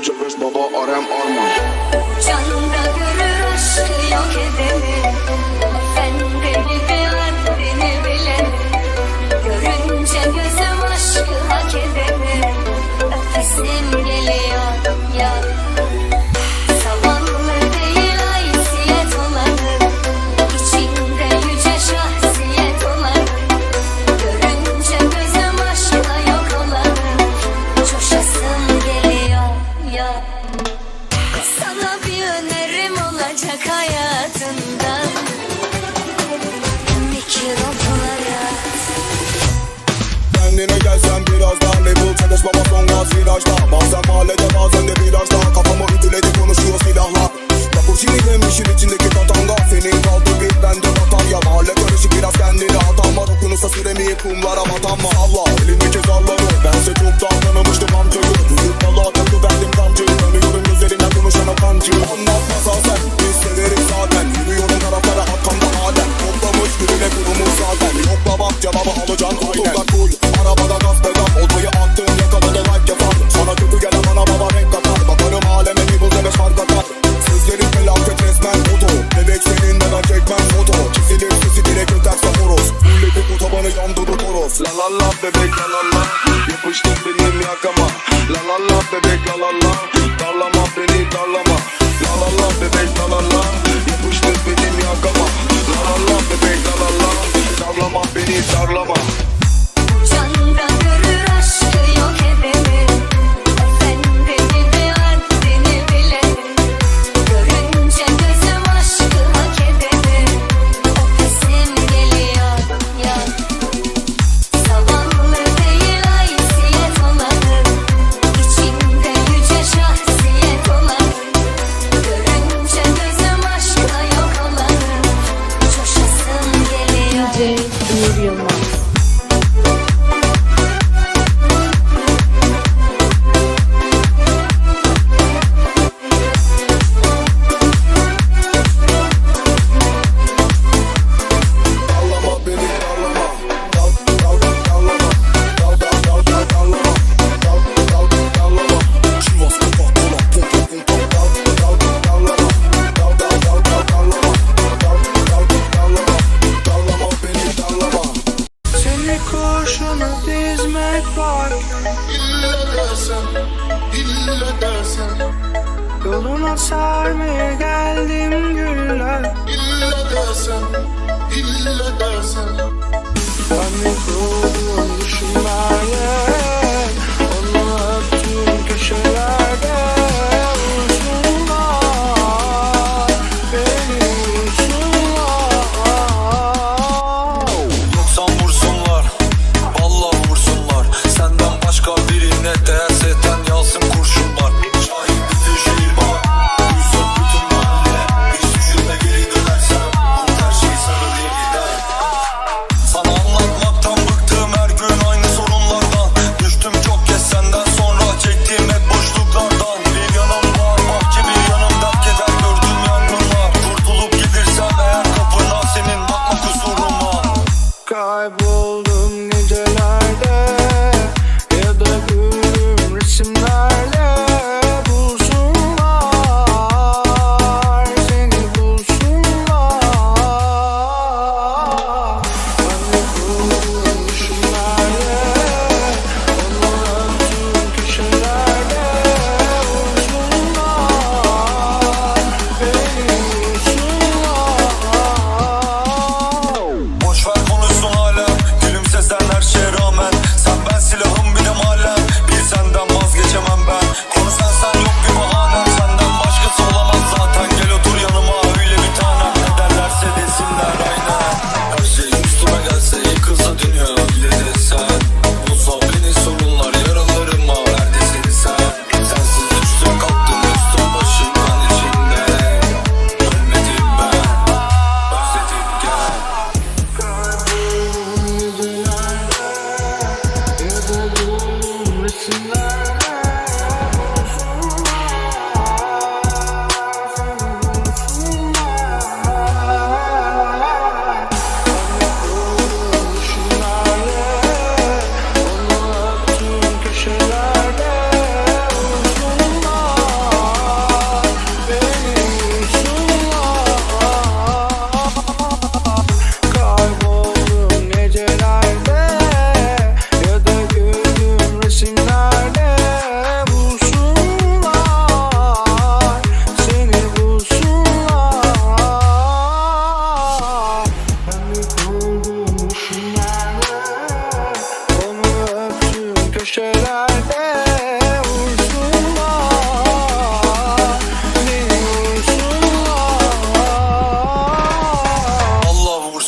Bolca öz baba Arem Arman. Canımda gurur aşkı yok edemem. bak cevabı alacaksın aynen Otur cool arabada gaz pedal Odayı attığın yakaladı like yapar. Sana kötü gelen ana baba renk katar. Bakarım aleme bir bu sene fark atar. Sizlerin felaket resmen foto Bebek seninle ben çekmem foto. Çizilir sizi direkt öterse horoz. Ünlü kuku tabanı yandırır horoz. La la la bebek la la la. Yapıştın benim yakama. La la la bebek la la la.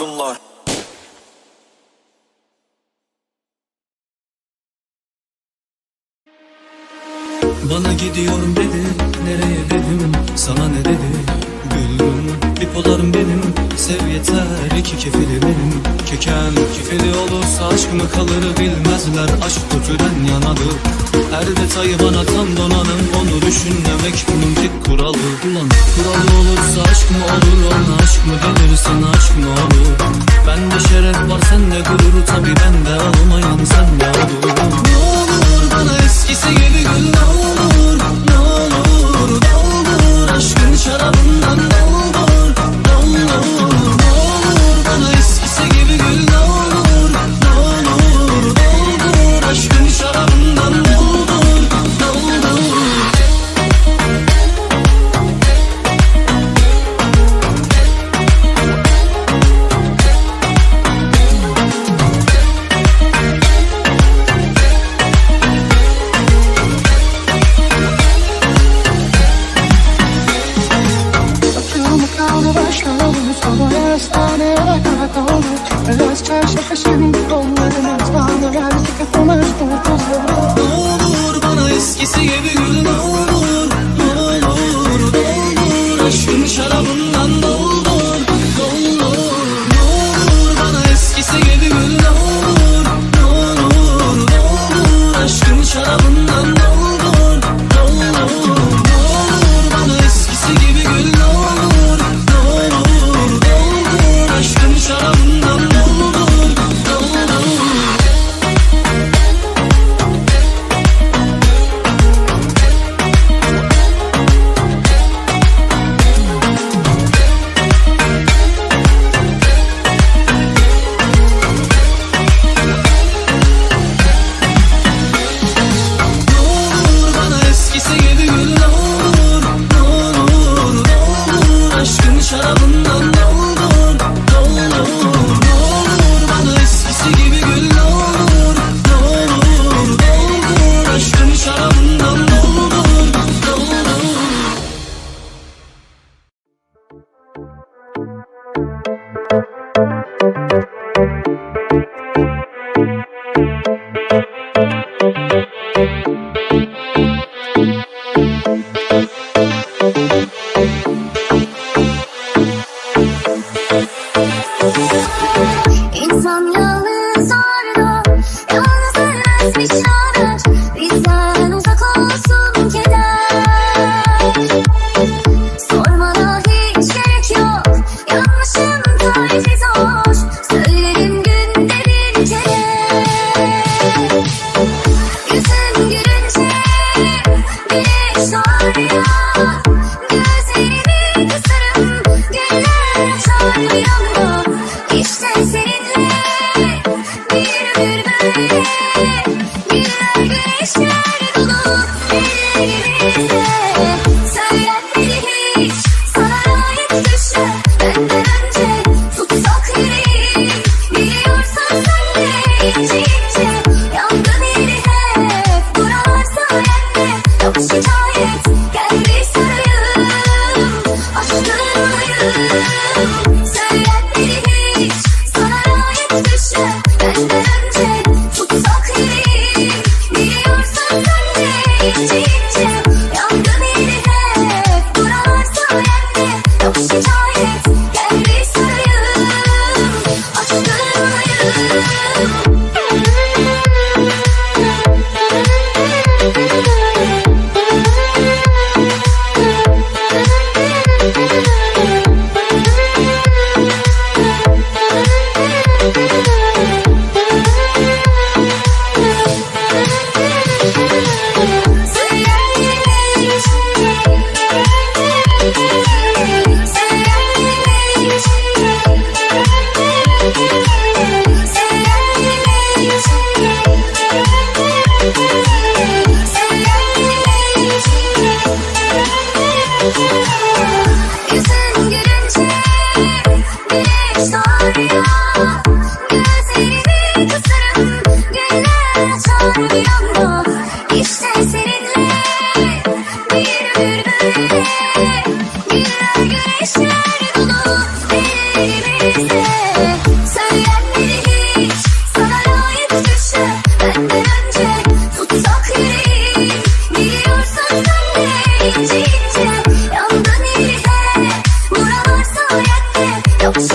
olsunlar. Bana gidiyorum dedi, nereye dedim, sana ne dedi? Güldüm, bipolarım benim, Sev yeter iki kefili benim Kekem. Kefili olursa aşkımı kalır bilmezler. Aşk kötüden yanadır. Her detayı bana tam donanım. Onu düşünmemek bunun tek kuralı. Ulan kuralı olursa aşk mı olur? Ona aşk mı denir sana aşk mı olur? Bende şeref var sende gurur. Tabi bende olmayan sende olur. Ne olur bana eskisi gibi gül olur aşığım kollarına.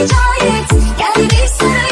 Gel bir sarıl